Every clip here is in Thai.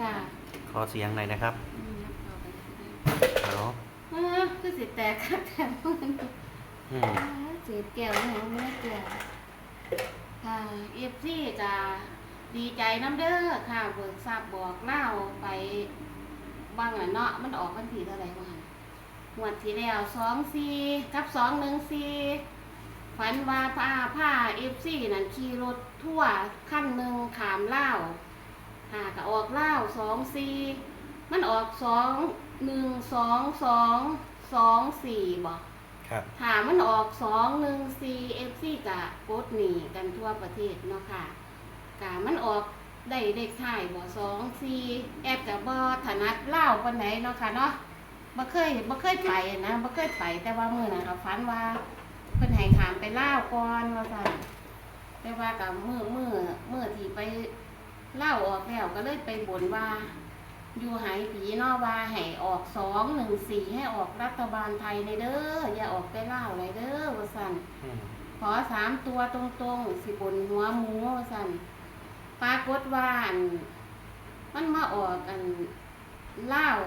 ค่ะขอเสียงหน่อยนะครับอืมนับต่อไปเลยฮัลโหลเออคือสิแตกคักแต่มันอืมเสียแก้วหนูไม่ได้แก้วค่ะเอฟซีจะดีใจน้ำเด้อค่ะเบิกทราบบอกเล่าไปบ้างอะเนาะมันออกวันที่เท่าไหร่วันงวดที่แล้วสองสี่กับสองหนึ่งสี่ฝันว่าผ้าผ้าเอฟซีนั่นขี่รถทั่วร์ขั้นหนึ่งขามเล่าว ค่ะก็ออกเล่าวสองสี่มันออกสองหนึ่งสองสองสองสี่บอกครับถามมันออกสองหนึ่งสี่เอฟซีกะกดหนีกันทั่วประเทศเนาะค่ะกะมันออกได้เด็กถ่ายบ่สองสี่แอบกับบอถนัดเล่าวปันไหนเนาะค่ะเนาะบ่เคยบ่เคยไปนะบ่เคยไปแต่ว่ามื้อนั้นเราฝันว่าเพิ่นให้ถามไปเล่าวก่อนว่าซั่นแต่ว่ากับมื้อมื้อมื้อที่ไป เล่าวออกแล้วก็เลยไปบ่นว่า อยู่หายผีเนอว่าให้ออกสองหนึ่งสี่ให้ออกรัฐบาลไทยในเด้ออย่าออกไปเล่าวเลยเด้อว่าสันอืมขอสามตัวตรงๆสิบนหัวหมูว่าสันปรากฏว่าอันมันมาออกอันเล่าว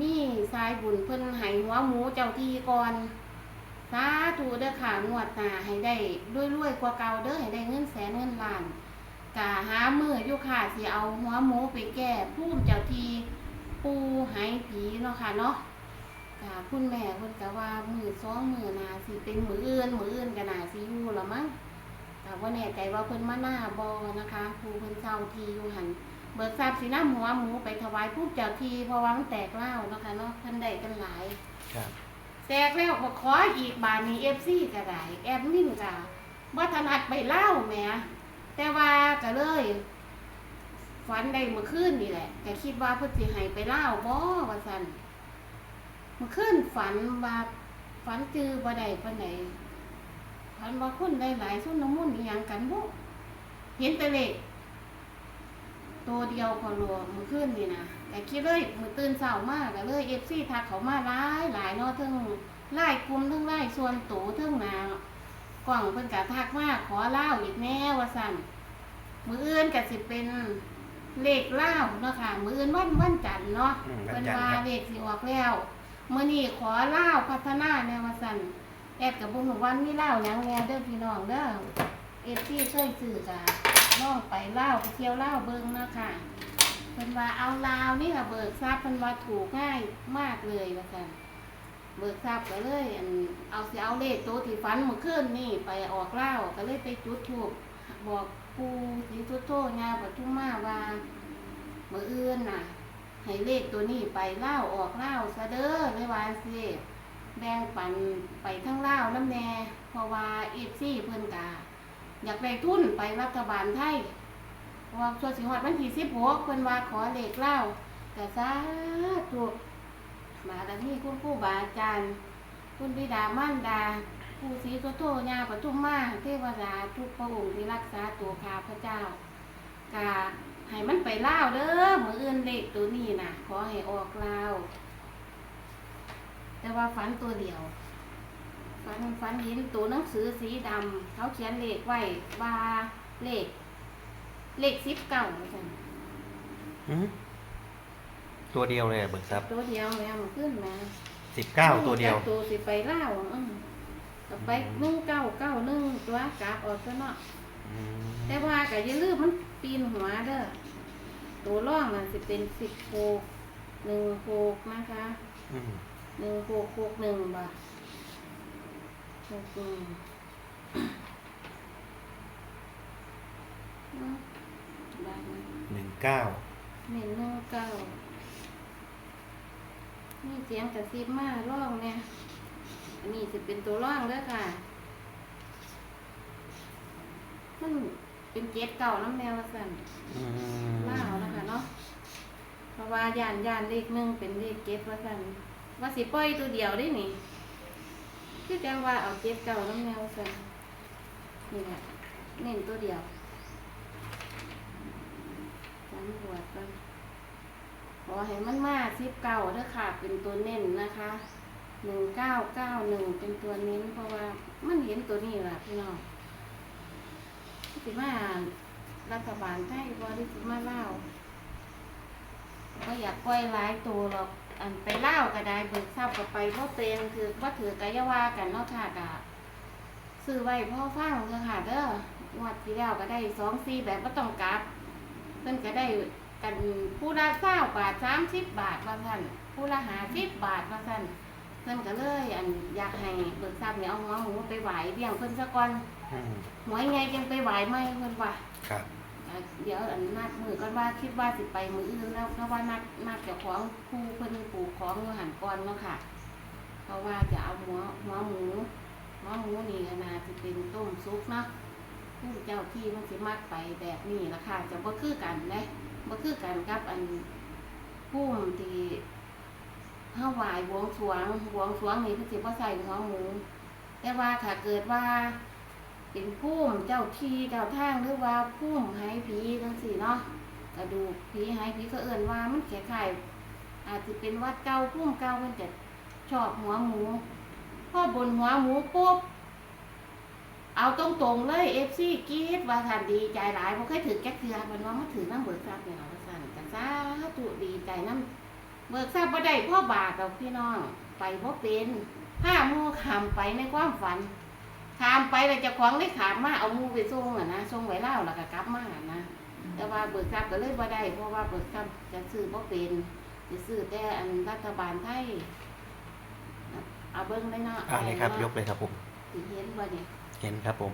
มีสายบุญเพิ่นให้หัวหมูเจ้าที่ก่อนสาธุเด้อค่ะงวดหน้าให้ได้รวยๆกว่าเก่าเด้อให้ได้เงินแสนเงินล้าน กะหามืออยู่ค่ะสิเอาหัวหมูไปแก้พุ่มเจ้าทีปูหายผีเนาะค่ะเนาะกะคุณแม่เพิ่นกะว่ามือสองมือนาสิเป็นมืออื่นมืออื่นก็น่าสิอยู่ละมั้งกะว่าแน่ใจว่าเพิ่นมาหน้าบอนะคะครูเพิ่นเช่าทีอยู่หันเบิกทราบสิน้ำหัวหมูไปถวายพุ่มเจ้าทีเพราะว่ามันแตกเล่าวเนาะค่ะเนาะเพิ่นได้กันหลายครับแตกแล้วก็ขออีกบาทนี้เอฟซีก็ได้แอดมินก็บ่ถนัดไปเล่าแหม แต่ว่าก็เลยฝันได้เมื่อคืนนี่แหละแต่คิดว่าเพิ่นสิให้ไปเล่าบ่ว่าซั่นเมื่อคืนฝันว่าฝันจือบ่ได้ปานใดฝันว่าคนหลายๆซุ่มน้ำมันอีหยังกันบ่เห็นแต่เลขตัวเดียวพอรวมเมื่อคืนนี่นะแต่คิดเลยมือตื่นเช้ามากก็เลย FC ทักเขามาหลายหลายเนาะทั้งไล่กลุ่มทั้งไล่ส่วนตัวทั้งนา กล่องเพิ่นก็ทักมาขอเล่าอีกแน่ว่าซั่นมื้ออื่นก็สิเป็นเลขเล่าเนาะค่ะ มื้ออื่นวันวันจันทร์เนาะอืมวันเพิ่นจันทร์ว่าครับ เลขสิออกแล้วมื้อนี้ขอเล่าพัฒนาแนวว่าซั่นแอดกับบ่ฮู้ว่ามีเล่าหยังแหน่เด้อพี่น้องเด้อ FC เคยซื้อจ้ะน้องไปเล่าไปเที่ยวเล่าเบิ่งเนาะค่ะเพิ่นว่าเอาลาวนี่ค่ะเบิกทรัพย์เพิ่นว่าถูกง่ายมากเลยว่าซั่น เบิกทรัพย์ก็เลยอันเอาเสิเอาเลขตัวที่ฝันเมื่อคืนนี่ไปออกเล่าก็เลยไปจุดธูปบอกปู่ศรีสุโธญาปทุมมาว่ามื้ออื่นน่ะ ให้เลขตัวนี้ไปเล่าออกเล่าซะเด้อเลยว่าสิแบ่งปันไปทั้งเล่าวนำแน่เพราะว่า FC เพิ่นก็อยากได้ทุนไปรัฐบาลไทยว่าส่วนสิฮอดวันที่สิบหกเพิ่นว่าขอเลขเล่าแต่สาธุ มาแต่นี่คุณครูบาอาจารย์ คุณบิดามารดาผู้ศรีสุโธญาปทุมมาเทวดาทุกพระองค์ที่รักษาตัวข้าพระเจ้ากาให้มันไปเล่าเด้อมืออื่นเลขตัวนี้น่ะขอให้ออกเล่าวแต่ว่าฝันตัวเดียวฝันฝันเห็นตัวหนังสือสีดำเขาเขียนเลขไว้ว่าเลข เลขสิบเก้าจังอืม ตัวเดียวเลยอะเบิกทรัพย์ตัวเดียวแม่มันขึ้นมาสิบเก้าตัวเดียว ตัวสิไปเล่าวอืมก็ไปหนึ่งเก้าเก้าหนึ่งตัวกราบออกตัวเนาะอืมแต่ว่าก็อย่าลืมมันปีนหัวเด้อตัวร่องน่ะสิเป็นสิบโคกหนึ่งโคกนะคะอืมหนึ่งโคกโคกหนึ่งบ่ะโคกหนึ่งอืมได้ไหมหนึ่งเก้าเน้นหนึ่งเก้า นี่เสียงกระซิบมาร่องเนี่ยอันนี้จะเป็นตัวร่องเด้อค่ะ มันเป็นเจ็ดเก่าน้ำแนวว่าสั่นอืมล่าวนะคะเนาะ เพราะว่าย่านย่านเลขหนึ่งเป็นเลขเจ็ดว่าสั่นว่าสิปล่อยตัวเดียวได้นี่คือจังว่าเอาเจ็ดเก่าน้ำแนวว่าสั่นนี่แหละเน้นตัวเดียวสำรวจกันข อให้มันมาสิบเก่าเด้อค่ะ เป็นตัวเน้นนะคะหนึ่งเก้าเก้าหนึ่งเป็นตัวเน้นเพราะว่ามันเห็นตัวนี้แหละพี่น้องสิมารัฐบาลไทยบ่ได้สิมาเล่าก็อยากปล่อยหลายตัวหรอกอันไปเล่าก็ได้เบิกทรัพย์ก็ไปเพราะเป็นคือว่าถือกายว่ากันนาะค่ะกะซื้อไว้พ่อฟังเถอค่ะเด้องวดที่แล้วก็ได้สองสี่แบบก็ต้องกลับเพิ่นก็ได้ กันผู้ละเก้าบาทสามสิบบาทว่าท่านผู้ละหาสิบบาทว่าท่านเพิ่นก็เลยอันอยากให้เบิกทรัพย์เนี่ยเอาหัวหมูไปไหวเบี้ยงเพิ่นซะก่อนอืมหวยไงยังไปไหวไหมเพิ่นว่า ครับ อะเดี๋ยวอันนัดมือก็ว่าคิดว่าสิไปมืออื่นแล้วเพราะว่านัดนัดเจ้าของผู้เพิ่นปลูกของอยู่หันก่อนเนาะค่ะ เพราะว่าจะเอาหัวหัวหมูหัวหมูนี่ก็น่าจะเป็นต้มซุปเนาะผู้เจ้าที่มันสิมักไปแบบนี้ละค่ะจะบ่คือกันเด้ บ่คือกันกับอันผู้ที่เฮาไหว้บวงสรวงบวงสรวงนี่เพิ่นสิบ่ใส่หัวหมู แต่ว่าถ้าเกิดว่า เป็นพุ่มเจ้าที่เจ้าทางหรือว่าพุ่มหายผีจังสี่เนาะกระดูกผีหายผีก็เอิ่นว่ามันแข็ไข่อาจจะเป็นวัดเก่าพุ่มเก่ามันจะชอบหัวหมูพ่อบนหัวหมูปุ๊บ เอาตรงๆเลยเอฟซีกรีดว่าทันดีใจหลายเพราะเคยถือแก๊กเทือมันว่ามาถือน้ำเบิกทรัพย์เนี่ยเราสั่นกันซาตุดีใจน้ำเบิกทรัพย์บ่ได้พ่อบาทเราพี่น้องไปพ่เป็นผ้าหมูขามไปในความฝันขามไปแล้วเจะคล้าของได้ขามมาเอาหมูไปส่งอะนะส่งไว้เล่าวแล้วก็กลับมาอะนะแต่ว่าเบิกทรัพย์ก็เลยบ่ได้เพราะว่าเบิกทรัพย์จะซื้อบ่เป็นจะซื้อแต่อันรัฐบาลไทยเอาเบิ้งได้เนาะอ่าเลยครับยกเลยครับผมสิเห็นบ่เนี่ย เห็นครับผม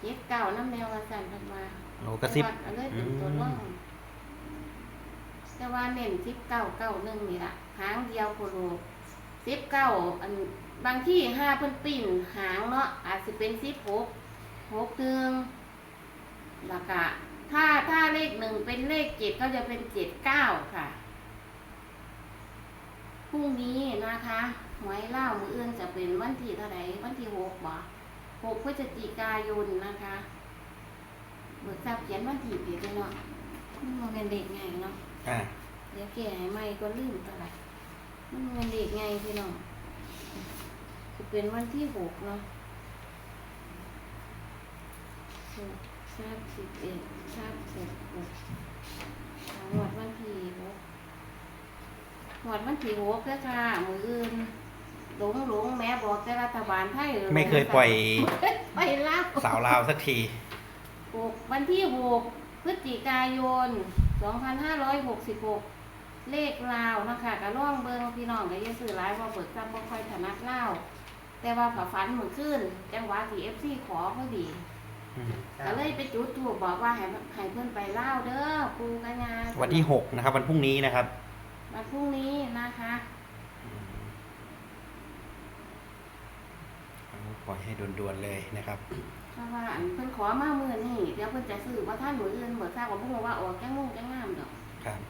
เจ็ดเก่าน้ำแนวกระสันเพิ่นมาโอ้กระซิบแต่ว่าก็เลยเป็นตัวร่องแต่ว่าเน้นสิบเก้าเก้าหนึ่งนี่ล่ะหางเดียวโคโลสิบเก้าอันบางที่ห้าเพิ่นปิ่นหางเนาะอาจจะเป็นสิบหกหกหนึ่งแล้วก็ถ้าถ้าเลขหนึ่งเป็นเลขเจ็ดก็จะเป็นเจ็ดเก้าค่ะพรุ่งนี้นะคะหวยเล่ามืออื่นจะเป็นวันที่เท่าไหร่วันที่หกบ่ หกพฤศจิกายนนะคะเบิกทราบเขียนวันที่ผิดเลยเนาะมันเป็นเด็กไงเนาะอ่าเดี๋ยวแก่ให้ไม่ก็ลืมตัวไหรมันเป็นเด็กไงพี่น้องจะเป็นวันที่หกเนาะหกสามสิบเอ็ดสามสิบหกหวดวันที่หกหวดวันที่หกแล้วค่ะมืออื่น หลงหลงแม่บอกแต่รัฐบาลไทยไม่เคยปล่อยไปลาวสาวลาวสักทีหกวันที่หกพฤศจิกายน 2566 เลขลาวนะคะกระล่องเบิงพี่น้องก็อยังซื้อหลายว่าเบิกจำบ่ค่อยถนัดเล่าวแต่ว่าผ่าฝันเหมือนขึ้น จังหวะที่เอฟซีขอพอดีอืมก็เลยไปจุดถูกบอกว่าให้ให้เพื่อนไปเล่าวเด้อปูกัญญาวันที่หกนะครับ วันพรุ่งนี้นะครับ วันพรุ่งนี้นะคะ อืมเอาป ล่อยให้ด่วนๆเลยนะครับเพราะว่าอันเพิ่นขอมามือนี่เดี๋ยวเพิ่นจะซื้อว่าท่านหมืออื่นเบิกทราบว่าพวกว่าออกแก้งมุ่งแก้งงามดอกครับ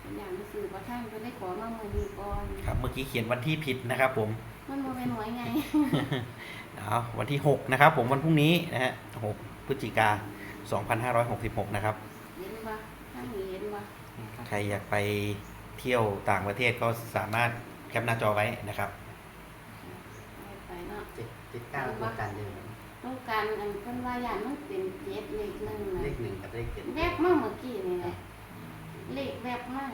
เป็นอย่างไปซื้อว่าท่านเพิ่นได้ขอมามือนี้ก่อนครับ เมื่อกี้เขียนวันที่ผิดนะครับผม มันบ่เป็นหวยไงเอาวันที่หกนะครับผมวันพรุ่งนี้นะฮะหกพฤศจิกาสองพันห้าร้อยหกสิบหกนะครับเห็นปะท่านนี้เห็นปะใครอยากไปเที่ยวต่างประเทศก็สามารถแคปหน้าจอไว้นะครับไป ไปเนาะเจ็ดเจ็ดเก้าตัวกันเดียวกันต้องการอันเพิ่นว่าอย่างมันเป็นเจ็ดเลขหนึ่งนะเลขหนึ่งกับเลขเจ็ดแวบมาเมื่อกี้นี่แหละเลขแวบมาก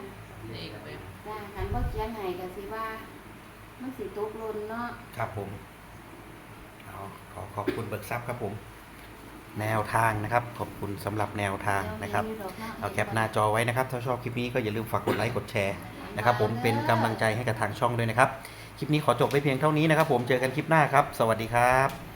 เลขแบบจ้าคันบ่เขียนให้ก็สิว่า มันสิตกหล่นเนาะ ครับผมเอาขอขอบคุณเบิกทรัพย์ครับผม แนวทางนะครับ ขอบคุณสำหรับแนวทางนะครับ เอาแคปหน้าจอไว้นะครับ ถ้าชอบคลิปนี้ก็อย่าลืมฝากกดไลค์กดแชร์นะครับ ผมเป็นกำลังใจให้กับทางช่องด้วยนะครับ คลิปนี้ขอจบไว้เพียงเท่านี้นะครับผมเจอกันคลิปหน้าครับ สวัสดีครับ